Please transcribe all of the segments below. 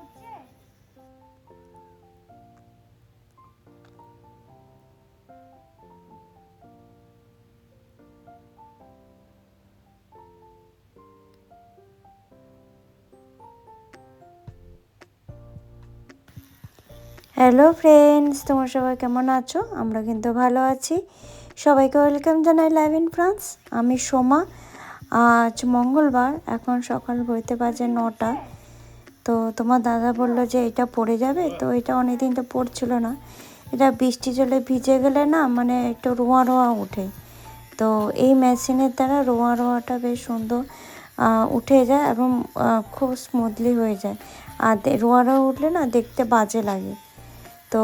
উঠছে hello friends, তোমার সবাই কেমন আছো? আমরা কিন্তু ভালো আছি। সবাইকে ওয়েলকাম জানাই লাইভ ইন ফ্রান্স আমি সোমা। আজ মঙ্গলবার, এখন সকাল বইতে বাজে নটা। তো তোমার দাদা বলল যে এটা পড়ে যাবে, তো এটা অনেকদিন তো পড়ছিল না। এটা বৃষ্টি জলে ভিজে গেলে না মানে একটু রোয়া রোয়া উঠে তো এই মেশিনের দ্বারা রোয়া রোয়াটা বেশ সুন্দর উঠে যায় এবং খুব স্মুথলি হয়ে যায়। আর রোয়া রোয়া উঠলে না দেখতে বাজে লাগে। তো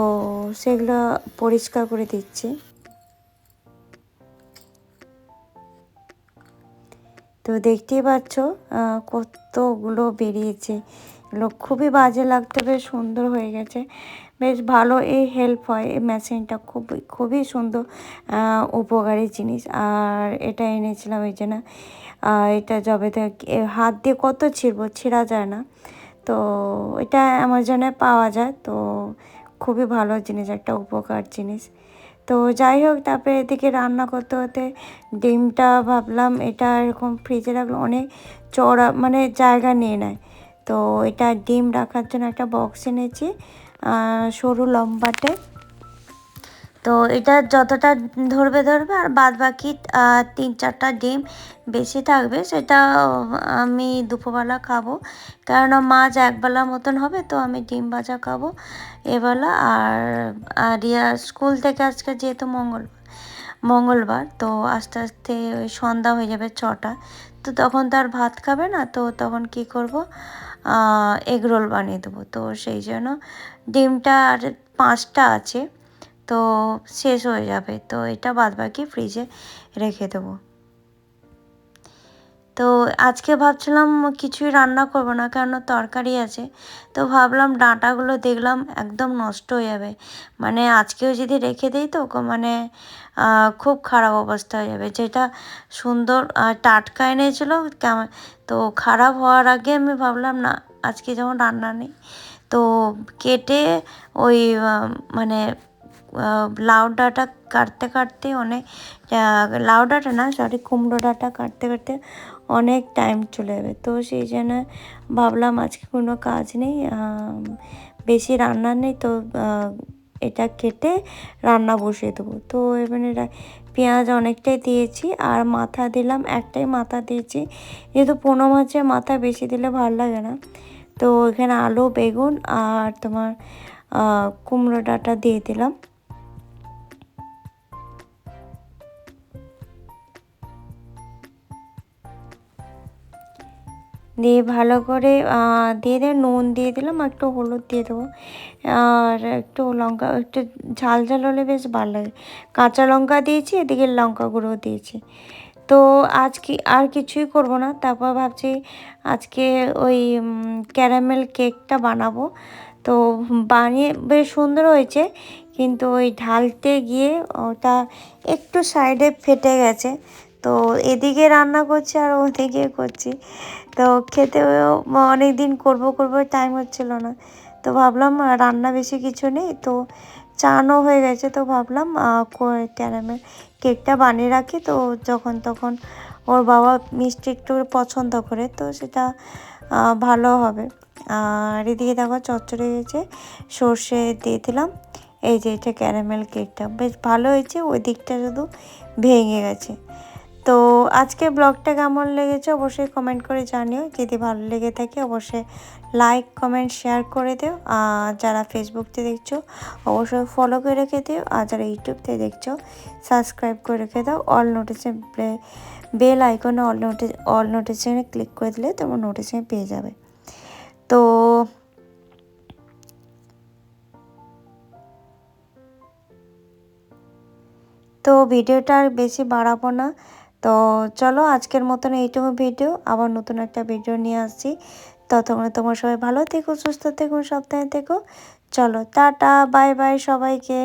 সেগুলো পরিষ্কার করে দিচ্ছি। তো দেখতেই পাচ্ছ কতগুলো বেরিয়েছে। এগুলো খুবই বাজে লাগতে বেশ সুন্দর হয়ে গেছে। বেশ ভালো এই হেল্প হয় এই মেশিনটা খুবই খুবই সুন্দর উপকারী জিনিস। আর এটা এনেছিলাম এই জন্য আহ, এটা যবে থেকে হাত দিয়ে কত ছিঁড়বো ছিঁড়া যায় না। তো এটা অ্যামাজনে পাওয়া যায় তো খুবই ভালো জিনিস একটা উপকার জিনিস। তো যাই হোক তারপরে এদিকে রান্না করতে করতে ডিমটা ভাবলাম এটা এরকম ফ্রিজে রাখলে অনেক চড়া মানে জায়গা নিয়ে নেয়। তো এটা ডিম রাখার জন্য একটা বক্স এনেছি সরু লম্বাটে। তো এটা যতটা ধরবে ধরবে আর বাদ বাকি তিন চারটা ডিম বেশি থাকবে, সেটা আমি দুপুরবেলা খাব। কেননা মাছ একবেলা মতন হবে, তো আমি ডিম ভাজা খাব এবেলা। আর আর স্কুল থেকে আজকে যেহেতু মঙ্গল মঙ্গলবার, তো আস্তে আস্তে ওই সন্ধ্যা হয়ে যাবে ছটা। তো তখন তো আর ভাত খাবে না, তো তখন কি করব? এগরোল বানিয়ে দেবো। তো সেই জন্য ডিমটা আর পাঁচটা আছে, তো শেষ হয়ে যাবে। তো এটা বাদবাকি ফ্রিজে রেখে দেবো। তো আজকে ভাবছিলাম কিছুই রান্না করব না কেন তরকারি আছে। তো ভাবলাম ডাঁটাগুলো দেখলাম একদম নষ্ট হয়ে যাবে। মানে আজকেও যদি রেখে দিই তো মানে খুব খারাপ অবস্থা হয়ে যাবে। যেটা সুন্দর টাটকা এনেছিল কেমন তো খারাপ হওয়ার আগে আমি ভাবলাম, না, আজকে যেমন রান্না নেই। তো কেটে ওই মানে লাউ ডাঁটা কাটতে কাটতে অনেক লাউ ডাঁটা না সরি কুমড়ো ডাঁটা কাটতে কাটতে অনেক টাইম চলে যাবে। তো সেই জন্য ভাবলাম আজকে কোনো কাজ নেই বেশি রান্না নেই তো এটা কেটে রান্না বসিয়ে দেবো। তো এবারে রা- পেঁয়াজ অনেকটাই দিয়েছি আর মাথা দিলাম, একটাই মাথা দিয়েছি। যেহেতু পোনো মাছের মাথা বেশি দিলে ভালো লাগে না। তো এখানে আলু, বেগুন আর তোমার কুমড়ো ডাঁটা দিয়ে দিলাম। দিয়ে ভালো করে দিয়ে দিয়ে নুন দিয়ে দিলাম একটু হলুদ দিয়ে দেবো। আর একটু লঙ্কা, একটু ঝাল ঝাল হলে বেশ ভালো লাগে। কাঁচা লঙ্কা দিয়েছি, এদিকে লঙ্কা গুঁড়ো দিয়েছি। তো আজকে আর কিছুই করব না, তারপর ভাবছি আজকে ওই ক্যারামেল কেকটা বানাবো। তো বানিয়ে বেশ সুন্দর হয়েছে, কিন্তু ওই ঢালতে গিয়ে ওটা একটু সাইডে ফেটে গেছে। তো এদিকে রান্না করছি আর ওদিকে করছি। তো খেতেও অনেক দিন করব করব টাইম হচ্ছিল না। তো ভাবলাম রান্না বেশি কিছু নেই, তো চানও হয়ে গেছে, তো ভাবলাম ক্যারামেল কেকটা বানিয়ে রাখি। তো যখন তখন ওর বাবা মিষ্টি একটু পছন্দ করে, তো সেটা ভালো হবে। আর এদিকে দেখো চচ্চড়ে গেছে সর্ষে দিয়ে দিলাম। এই যে এটা ক্যারামেল কেকটা বেশ ভালো হয়েছে, ওই দিকটা শুধু ভেঙে গেছে। তো আজকে ব্লগটা কেমন লেগেছে অবশ্যই কমেন্ট করে জানিও। যদি ভালো লেগে থাকে অবশ্যই লাইক কমেন্ট শেয়ার করে দিও। আর যারা ফেসবুকতে দেখছ, অবশ্যই ফলো করে রেখে দিও। আর যারা ইউটিউবতে দেখছ সাবস্ক্রাইব করে রেখে দাও। অল নোটিসে বেল আইকনে অল নোটিস অল নোটিসে ক্লিক করে দিলে তোমার নোটিসে পেয়ে যাবে। তো তো ভিডিওটা আর বেশি বাড়াবো না। তো চলো আজকের মতন এইটুকু ভিডিও। আবার নতুন একটা ভিডিও নিয়ে আসছি। ততক্ষণে তোমার সবাই ভালো থেকো, সুস্থ থেকো সপ্তাহে থেকো। চলো, টাটা, বাই বাই সবাইকে।